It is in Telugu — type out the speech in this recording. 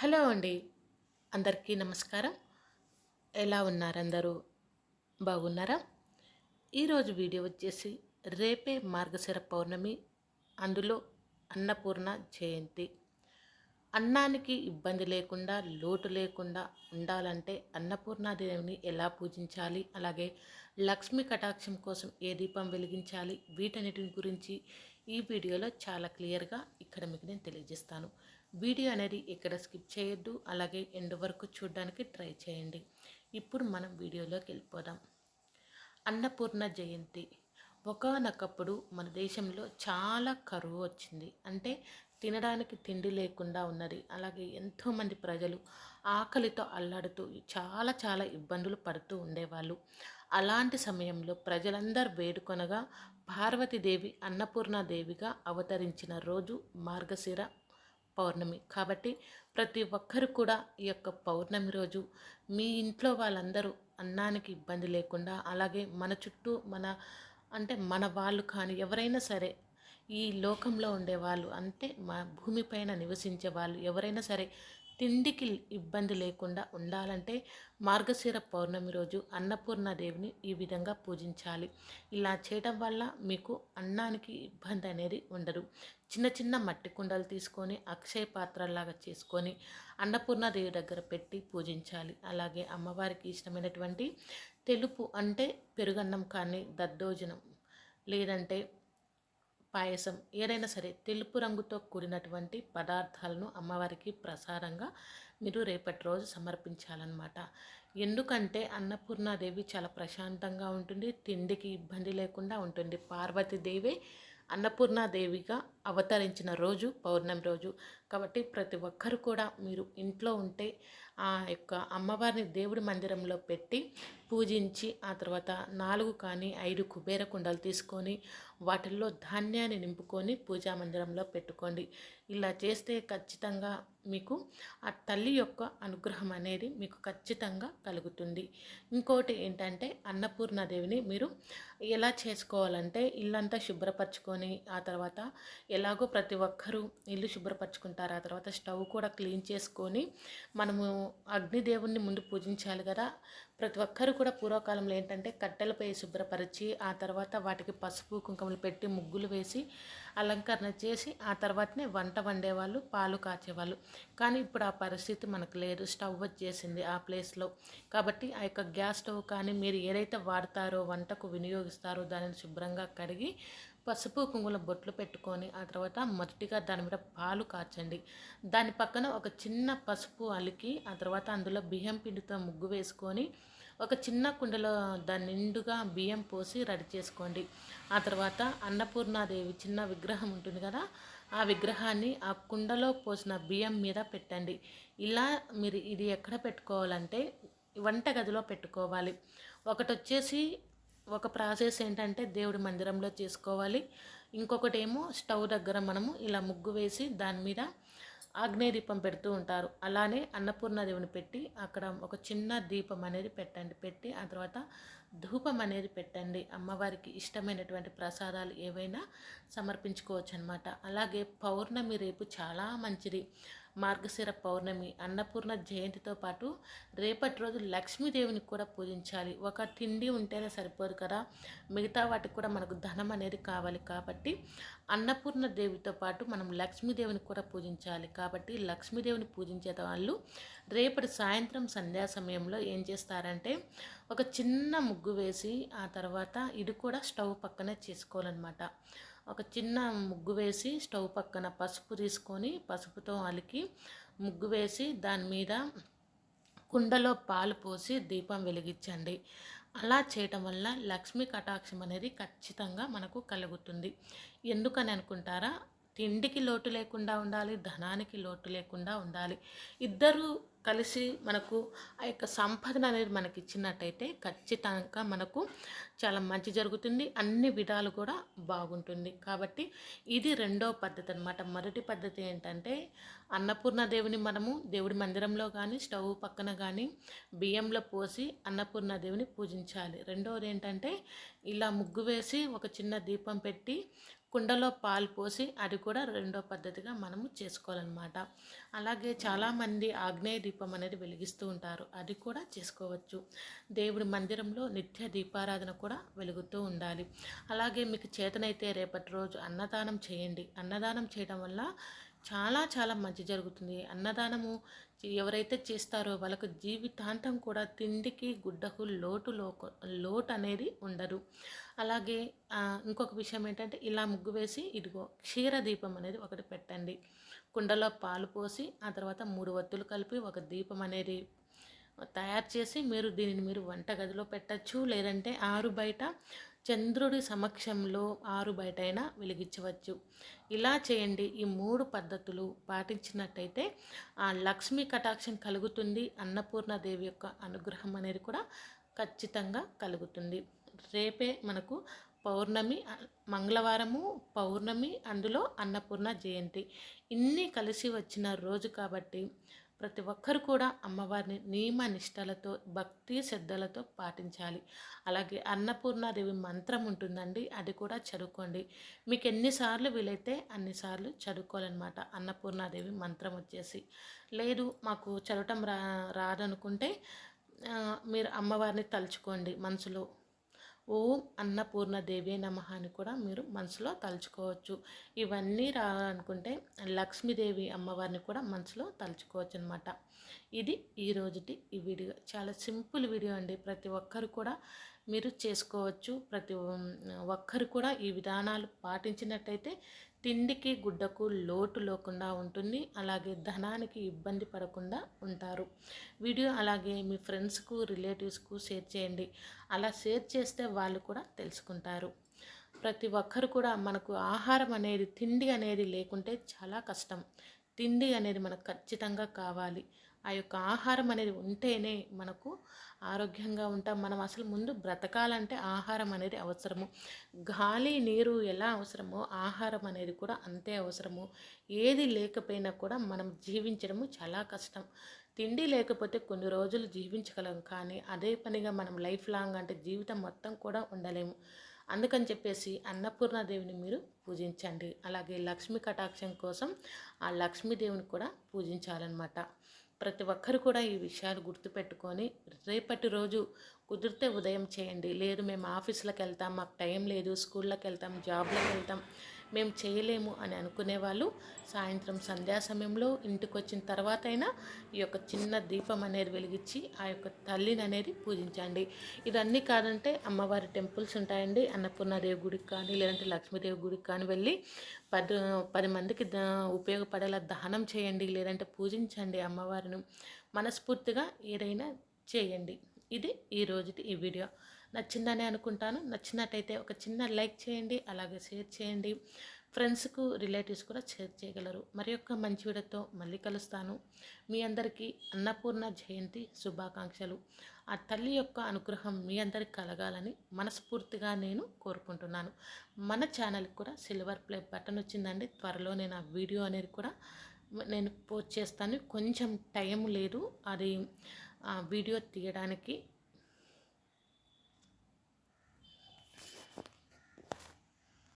హలో అండి. అందరికీ నమస్కారం. ఎలా ఉన్నారు అందరూ బాగున్నారా? ఈరోజు వీడియో వచ్చేసి రేపే మార్గశిర పౌర్ణమి. అందులో అన్నపూర్ణ జయంతి. అన్నానికి ఇబ్బంది లేకుండా లోటు లేకుండా ఉండాలంటే అన్నపూర్ణాదేవిని ఎలా పూజించాలి? అలాగే లక్ష్మీ కటాక్షం కోసం ఏ దీపం వెలిగించాలి? వీటన్నిటి గురించి ఈ వీడియోలో చాలా క్లియర్గా ఇక్కడ మీకు నేను తెలియజేస్తాను. వీడియో అనేది ఇక్కడ స్కిప్ చేయొద్దు అలాగే ఎండ్ వరకు చూడడానికి ట్రై చేయండి. ఇప్పుడు మనం వీడియోలోకి వెళ్ళిపోదాం. అన్నపూర్ణ జయంతి. ఒకనొకప్పుడు మన దేశంలో చాలా కరువు వచ్చింది. అంటే తినడానికి తిండి లేకుండా ఉన్నది. అలాగే ఎంతోమంది ప్రజలు ఆకలితో అల్లాడుతూ చాలా చాలా ఇబ్బందులు పడుతూ ఉండేవాళ్ళు. అలాంటి సమయంలో ప్రజలందరూ వేడుకొనగా పార్వతీదేవి అన్నపూర్ణాదేవిగా అవతరించిన రోజు మార్గశిర పౌర్ణమి. కాబట్టి ప్రతి ఒక్కరు కూడా ఈ యొక్క పౌర్ణమి రోజు మీ ఇంట్లో వాళ్ళందరూ అన్నానికి ఇబ్బంది లేకుండా అలాగే మన చుట్టూ మన అంటే మన వాళ్ళు కానీ ఎవరైనా సరే ఈ లోకంలో ఉండేవాళ్ళు అంటే మా భూమిపైన నివసించే వాళ్ళు ఎవరైనా సరే తిండికి ఇబ్బంది లేకుండా ఉండాలంటే మార్గశిర పౌర్ణమి రోజు అన్నపూర్ణాదేవిని ఈ విధంగా పూజించాలి. ఇలా చేయడం వల్ల మీకు అన్నానికి ఇబ్బంది అనేది ఉండదు. చిన్న చిన్న మట్టి కుండలు తీసుకొని అక్షయ పాత్రలాగా చేసుకొని అన్నపూర్ణాదేవి దగ్గర పెట్టి పూజించాలి. అలాగే అమ్మవారికి ఇష్టమైనటువంటి తెలుపు అంటే పెరుగన్నం కానీ దద్దోజనం లేదంటే పాయసం ఏదైనా సరే తెలుపు రంగుతో కూడినటువంటి పదార్థాలను అమ్మవారికి ప్రసాదంగా మీరు రేపటి రోజు సమర్పించాలన్నమాట. ఎందుకంటే అన్నపూర్ణాదేవి చాలా ప్రశాంతంగా ఉంటుంది తిండికి ఇబ్బంది లేకుండా ఉంటుంది. పార్వతీదేవి అన్నపూర్ణాదేవిగా అవతరించిన రోజు పౌర్ణమి రోజు. కాబట్టి ప్రతి ఒక్కరు కూడా మీరు ఇంట్లో ఉంటే ఆ యొక్క అమ్మవారిని దేవుడి మందిరంలో పెట్టి పూజించి ఆ తర్వాత నాలుగు కానీ ఐదు కుబేర కుండలు తీసుకొని వాటిల్లో ధాన్యాన్ని నింపుకొని పూజా మందిరంలో పెట్టుకోండి. ఇలా చేస్తే ఖచ్చితంగా మీకు ఆ తల్లి యొక్క అనుగ్రహం అనేది మీకు ఖచ్చితంగా కలుగుతుంది. ఇంకోటి ఏంటంటే అన్నపూర్ణాదేవిని మీరు ఎలా చేసుకోవాలంటే ఇల్లంతా శుభ్రపరచుకొని ఆ తర్వాత ఎలాగో ప్రతి ఒక్కరూ ఇల్లు శుభ్రపరచుకుంటారు. ఆ తర్వాత స్టవ్ కూడా క్లీన్ చేసుకొని మనము అగ్నిదేవుణ్ణి ముందు పూజించాలి కదా. ప్రతి ఒక్కరు కూడా పూర్వకాలంలో ఏంటంటే కట్టెలపై శుభ్రపరిచి ఆ తర్వాత వాటికి పసుపు కుంకుమలు పెట్టి ముగ్గులు వేసి అలంకరణ చేసి ఆ తర్వాతనే వంట వండేవాళ్ళు పాలు కాచేవాళ్ళు. కానీ ఇప్పుడు ఆ పరిస్థితి మనకు లేదు. స్టవ్ వచ్చేసింది ఆ ప్లేస్లో. కాబట్టి ఆ యొక్క గ్యాస్ స్టవ్ కానీ మీరు ఏదైతే వాడతారో వంటకు వినియోగిస్తారో దానిని శుభ్రంగా కడిగి పసుపు కుంకుమ బొట్లు పెట్టుకొని ఆ తర్వాత మొదటిగా దాని మీద పాలు కాచండి. దాని పక్కన ఒక చిన్న పసుపు అలికి ఆ తర్వాత అందులో బియ్యం పిండితో ముగ్గు వేసుకొని ఒక చిన్న కుండలో దాని నిండుగా బియ్యం పోసి రెడీ చేసుకోండి. ఆ తర్వాత అన్నపూర్ణాదేవి చిన్న విగ్రహం ఉంటుంది కదా ఆ విగ్రహాన్ని ఆ కుండలో పోసిన బియ్యం మీద పెట్టండి. ఇలా మీరు ఇది ఎక్కడ పెట్టుకోవాలంటే వంట గదిలో పెట్టుకోవాలి. ఒకటి వచ్చేసి ఒక ప్రాసెస్ ఏంటంటే దేవుడి మందిరంలో చేసుకోవాలి. ఇంకొకటి ఏమో స్టవ్ దగ్గర మనము ఇలా ముగ్గు వేసి దాని మీద ఆగ్నేయ దీపం పెడుతూ ఉంటారు. అలానే అన్నపూర్ణ దేవుని పెట్టి అక్కడ ఒక చిన్న దీపం అనేది పెట్టండి. పెట్టి ఆ తర్వాత ధూపం అనేది పెట్టండి. అమ్మవారికి ఇష్టమైనటువంటి ప్రసాదాలు ఏవైనా సమర్పించుకోవచ్చు అనమాట అలాగే పౌర్ణమి రేపు చాలా మంచిది. మార్గశిర పౌర్ణమి అన్నపూర్ణ జయంతితో పాటు రేపటి రోజు లక్ష్మీదేవిని కూడా పూజించాలి. ఒక తిండి ఉంటేనే సరిపోదు కదా. మిగతా వాటికి కూడా మనకు ధనం అనేది కావాలి కాబట్టి అన్నపూర్ణ దేవితో పాటు మనం లక్ష్మీదేవిని కూడా పూజించాలి. కాబట్టి లక్ష్మీదేవిని పూజించే వాళ్ళు రేపటి సాయంత్రం సంధ్యా సమయంలో ఏం చేస్తారంటే ఒక చిన్న ముగ్గు వేసి ఆ తర్వాత ఇది కూడా స్టవ్ పక్కనే చేసుకోవాలన్నమాట. ఒక చిన్న ముగ్గు వేసి స్టవ్ పక్కన పసుపు తీసుకొని పసుపుతో అలికి ముగ్గు వేసి దాని మీద కుండలో పాలు పోసి దీపం వెలిగించండి. అలా చేయటం వల్ల లక్ష్మీ కటాక్షం అనేది ఖచ్చితంగా మనకు కలుగుతుంది. ఎందుకని అనుకుంటారా? తిండికి లోటు లేకుండా ఉండాలి ధనానికి లోటు లేకుండా ఉండాలి. ఇద్దరు కలిసి మనకు ఆ యొక్క సంపదన అనేది మనకి ఇచ్చినట్టయితే ఖచ్చితంగా మనకు చాలా మంచి జరుగుతుంది. అన్ని విధాలు కూడా బాగుంటుంది. కాబట్టి ఇది రెండో పద్ధతి అనమాట మొదటి పద్ధతి ఏంటంటే అన్నపూర్ణ దేవుని మనము దేవుడి మందిరంలో కానీ స్టవ్ పక్కన కానీ బియ్యంలో పోసి అన్నపూర్ణ దేవుని పూజించాలి. రెండవది ఏంటంటే ఇలా ముగ్గు వేసి ఒక చిన్న దీపం పెట్టి కుండలో పాలు పోసి అది కూడా రెండో పద్ధతిగా మనము చేసుకోవాలన్నమాట. అలాగే చాలామంది ఆగ్నేయ దీపం అనేది వెలిగిస్తూ ఉంటారు. అది కూడా చేసుకోవచ్చు. దేవుడి మందిరంలో నిత్య దీపారాధన కూడా వెలుగుతూ ఉండాలి. అలాగే మీకు చేతనైతే రేపటి రోజు అన్నదానం చేయండి. అన్నదానం చేయడం వల్ల చాలా చాలా మంచి జరుగుతుంది. అన్నదానము ఎవరైతే చేస్తారో వాళ్ళకు జీవితాంతం కూడా తిండికి గుడ్డకు లోటు లోటు అనేది ఉండదు. అలాగే ఇంకొక విషయం ఏంటంటే ఇలా ముగ్గు వేసి ఇదిగో క్షీరదీపం అనేది ఒకటి పెట్టండి. కుండలో పాలు పోసి ఆ తర్వాత మూడు వత్తులు కలిపి ఒక దీపం అనేది తయారు చేసి మీరు దీనిని మీరు వంటగదిలో పెట్టచ్చు. లేదంటే ఆరు బయట చంద్రుడి సమక్షంలో ఆరు బయటైనా వెలిగించవచ్చు. ఇలా చేయండి. ఈ మూడు పద్ధతులు పాటించినట్టయితే ఆ లక్ష్మీ కటాక్షం కలుగుతుంది. అన్నపూర్ణదేవి యొక్క అనుగ్రహం అనేది కూడా ఖచ్చితంగా కలుగుతుంది. రేపే మనకు పౌర్ణమి మంగళవారము పౌర్ణమి అందులో అన్నపూర్ణ జయంతి. ఇన్ని కలిసి వచ్చిన రోజు కాబట్టి ప్రతి ఒక్కరు కూడా అమ్మవారిని నియమ నిష్టలతో భక్తి శ్రద్ధలతో పాటించాలి. అలాగే అన్నపూర్ణాదేవి మంత్రం ఉంటుందండి అది కూడా చదువుకోండి. మీకు ఎన్నిసార్లు వీలైతే అన్నిసార్లు చదువుకోవాలన్నమాట అన్నపూర్ణాదేవి మంత్రం వచ్చేసి. లేదు మాకు చదవటం రా రాదనుకుంటే మీరు అమ్మవారిని తలుచుకోండి మనసులో. ఓం అన్నపూర్ణదేవి నమ అని కూడా మీరు మనసులో తలుచుకోవచ్చు. ఇవన్నీ రావాలనుకుంటే లక్ష్మీదేవి అమ్మవారిని కూడా మనసులో తలుచుకోవచ్చు అనమాట ఇది ఈ రోజుటి ఈ వీడియో. చాలా సింపుల్ వీడియో అండి. ప్రతి ఒక్కరు కూడా మీరు చేసుకోవచ్చు. ప్రతి ఒక్కరు కూడా ఈ విధానాలు పాటించినట్టయితే తిండికి గుడ్డకు లోటు లేకుండా ఉంటుంది. అలాగే ధనానికి ఇబ్బంది పడకుండా ఉంటారు. వీడియో అలాగే మీ ఫ్రెండ్స్కు రిలేటివ్స్కు షేర్ చేయండి. అలా షేర్ చేస్తే వాళ్ళు కూడా తెలుసుకుంటారు. ప్రతి ఒక్కరు కూడా మనకు ఆహారం అనేది తిండి అనేది లేకుంటే చాలా కష్టం. తిండి అనేది మనకు ఖచ్చితంగా కావాలి. ఆ యొక్క ఆహారం అనేది ఉంటేనే మనకు ఆరోగ్యంగా ఉంటాం. మనం అసలు ముందు బ్రతకాలంటే ఆహారం అనేది అవసరము. గాలి నీరు ఎలా అవసరమో ఆహారం అనేది కూడా అంతే అవసరము. ఏది లేకపోయినా కూడా మనం జీవించడము చాలా కష్టం. తిండి లేకపోతే కొన్ని రోజులు జీవించగలం కానీ అదే పనిగా మనం లైఫ్ లాంగ్ అంటే జీవితం మొత్తం కూడా ఉండలేము. అందుకని చెప్పేసి అన్నపూర్ణాదేవిని మీరు పూజించండి. అలాగే లక్ష్మీ కటాక్షం కోసం ఆ లక్ష్మీదేవిని కూడా పూజించాలన్నమాట. ప్రతి ఒక్కరు కూడా ఈ విషయాలు గుర్తుపెట్టుకొని రేపటి రోజు కుదిరితే ఉదయం చేయండి. లేదు మేము ఆఫీసులకు వెళ్తాం మాకు టైం లేదు స్కూళ్ళకి వెళ్తాం జాబ్లకు వెళ్తాం మేము చేయలేము అని అనుకునే వాళ్ళు సాయంత్రం సంధ్యా సమయంలో ఇంటికి వచ్చిన తర్వాత అయినా ఈ యొక్క చిన్న దీపం అనేది వెలిగించి ఆ యొక్క తల్లిని అనేది పూజించండి. ఇదన్నీ కాదంటే అమ్మవారి టెంపుల్స్ ఉంటాయండి. అన్నపూర్ణాదేవి గుడికి కానీ లేదంటే లక్ష్మీదేవి గుడికి కానీ వెళ్ళి పది పది మందికి ఉపయోగపడేలా దహనం చేయండి లేదంటే పూజించండి అమ్మవారిని. మనస్ఫూర్తిగా ఏదైనా చేయండి. ఇది ఈ రోజుటి ఈ వీడియో. నచ్చిందని అనుకుంటాను. నచ్చినట్టయితే ఒక చిన్న లైక్ చేయండి అలాగే షేర్ చేయండి. ఫ్రెండ్స్కు రిలేటివ్స్ కూడా షేర్ చేయగలరు. మరి యొక్క మంచి వీడియోతో మళ్ళీ కలుస్తాను. మీ అందరికీ అన్నపూర్ణ జయంతి శుభాకాంక్షలు. ఆ తల్లి యొక్క అనుగ్రహం మీ అందరికి కలగాలని మనస్ఫూర్తిగా నేను కోరుకుంటున్నాను. మన ఛానల్కి కూడా సిల్వర్ ప్లే బటన్ వచ్చిందండి. త్వరలో నేను ఆ వీడియో అనేది కూడా నేను పోస్ట్ చేస్తాను. కొంచెం టైం లేదు. అది వీడియో తీయడానికి